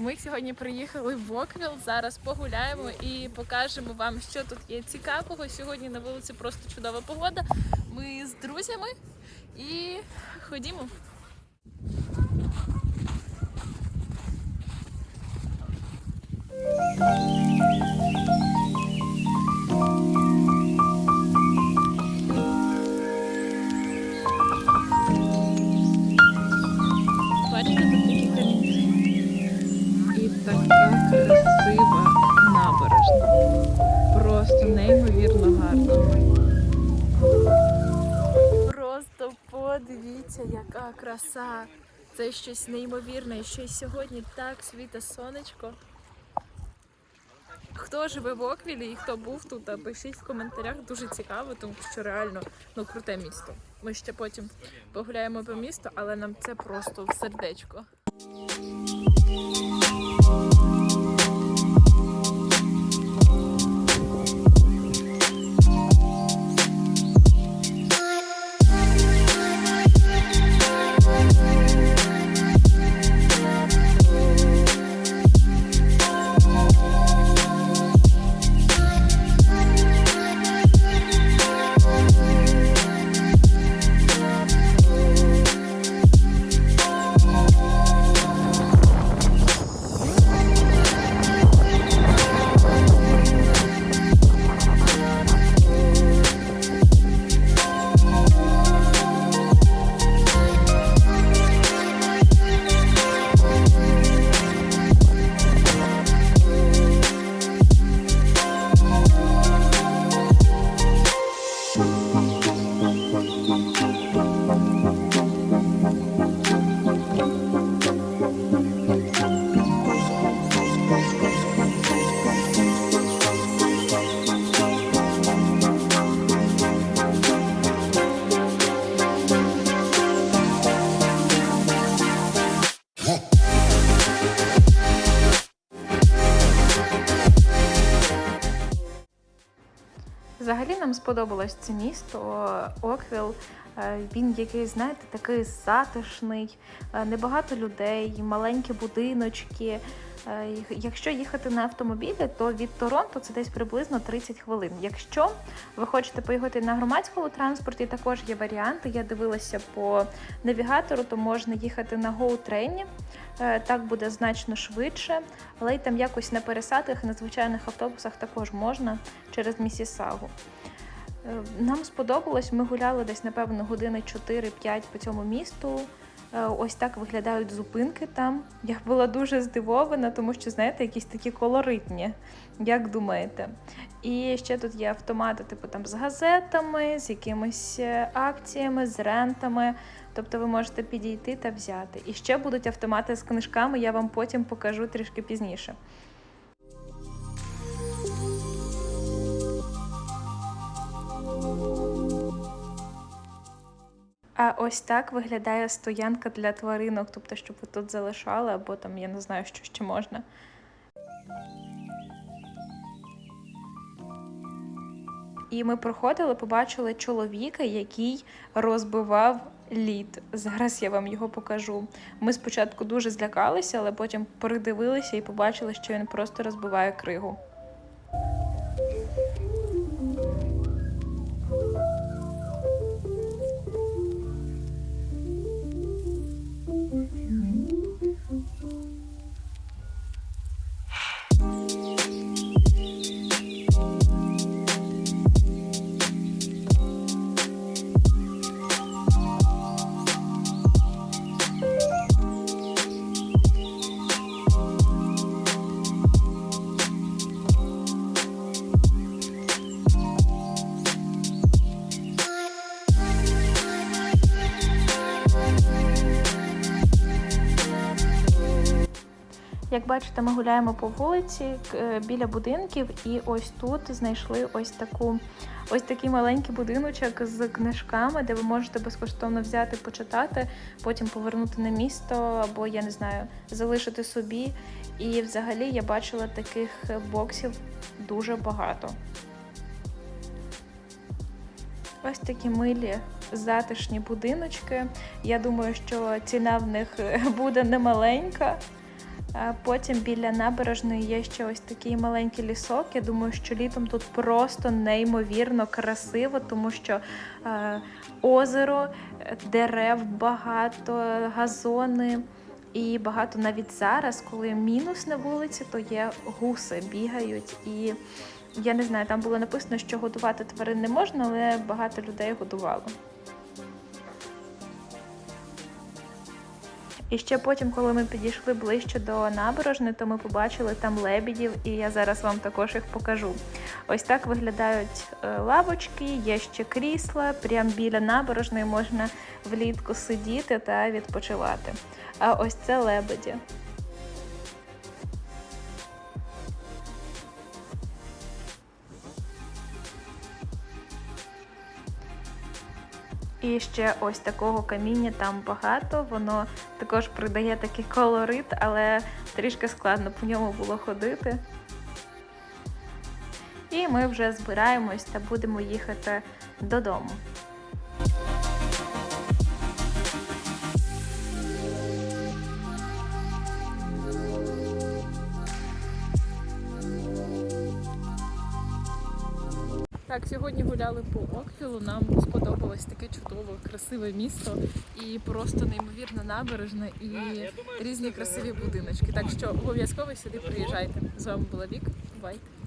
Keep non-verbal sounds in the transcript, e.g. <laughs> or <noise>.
ми сьогодні приїхали в Оквіл. Зараз погуляємо і покажемо вам, що тут є цікавого. Сьогодні на вулиці просто чудова погода. Ми з друзями і ходімо. Просто подивіться, яка краса. Це щось неймовірне. Ще й сьогодні так світа сонечко. Хто живе в Оквілі і хто був тут, пишіть в коментарях. Дуже цікаво, тому що реально ну круте місто. Ми ще потім погуляємо по місту, але нам це просто в сердечко. Взагалі нам сподобалось це місто Оквіл. Е, Він якийсь, знаєте, такий затишний, е, небагато людей, маленькі будиночки. Е, Якщо їхати на автомобілі, то від Торонто це десь приблизно 30 хвилин. Якщо ви хочете поїхати на громадському транспорті, також є варіанти. Я дивилася по навігатору, то можна їхати на GO-трейні. Е, Так буде значно швидше, але й там якось на пересадках, на звичайних автобусах також можна через Місісагу. Е, Нам сподобалось, ми гуляли десь, напевно, години 4-5 по цьому місту. Е, Ось так виглядають зупинки там. Я була дуже здивована, тому що, знаєте, якісь такі колоритні. Як думаєте? І ще тут є автомати, типу там з газетами, з якимись е, акціями, з рентами. Тобто ви можете підійти та взяти. І ще будуть автомати з книжками, я вам потім покажу трішки пізніше. Ось так виглядає стоянка для тваринок, тобто, щоб ви тут залишали, або там я не знаю, що ще можна. І ми проходили, побачили чоловіка, який розбивав лід. Зараз я вам його покажу. Ми спочатку дуже злякалися, але потім передивилися і побачили, що він просто розбиває кригу. Бачите, ми гуляємо по вулиці е, біля будинків, і ось тут знайшли ось таку, ось такий маленький будиночок з книжками, де ви можете безкоштовно взяти, почитати, потім повернути на місто, або я не знаю, залишити собі. І взагалі я бачила таких боксів дуже багато. Ось такі милі затишні будиночки. Я думаю, що ціна в них <laughs> буде немаленька. Потім біля набережної є ще ось такий маленький лісок. Я думаю, що літом тут просто неймовірно красиво, тому що е, озеро, дерев багато, газони. І багато навіть зараз, коли мінус на вулиці, то є гуси бігають. І я не знаю, там було написано, що годувати тварин не можна, але багато людей годувало. І ще потім, коли ми підійшли ближче до набережної, то ми побачили там лебідів, і я зараз вам також їх покажу. Ось так виглядають е, лавочки, є ще крісла. Прямо біля набережної можна влітку сидіти та відпочивати. А ось це лебеді. І ще ось такого каміння там багато. Воно також придає такий колорит, але трішки складно по ньому було ходити. І ми вже збираємось та будемо їхати додому. Так, сьогодні гуляли по Оквілу. Нам сподобалось таке чудове, красиве місто і просто неймовірна набережна і різні красиві будиночки. Так що обов'язково сюди приїжджайте. З вами була Вік. Бувайте!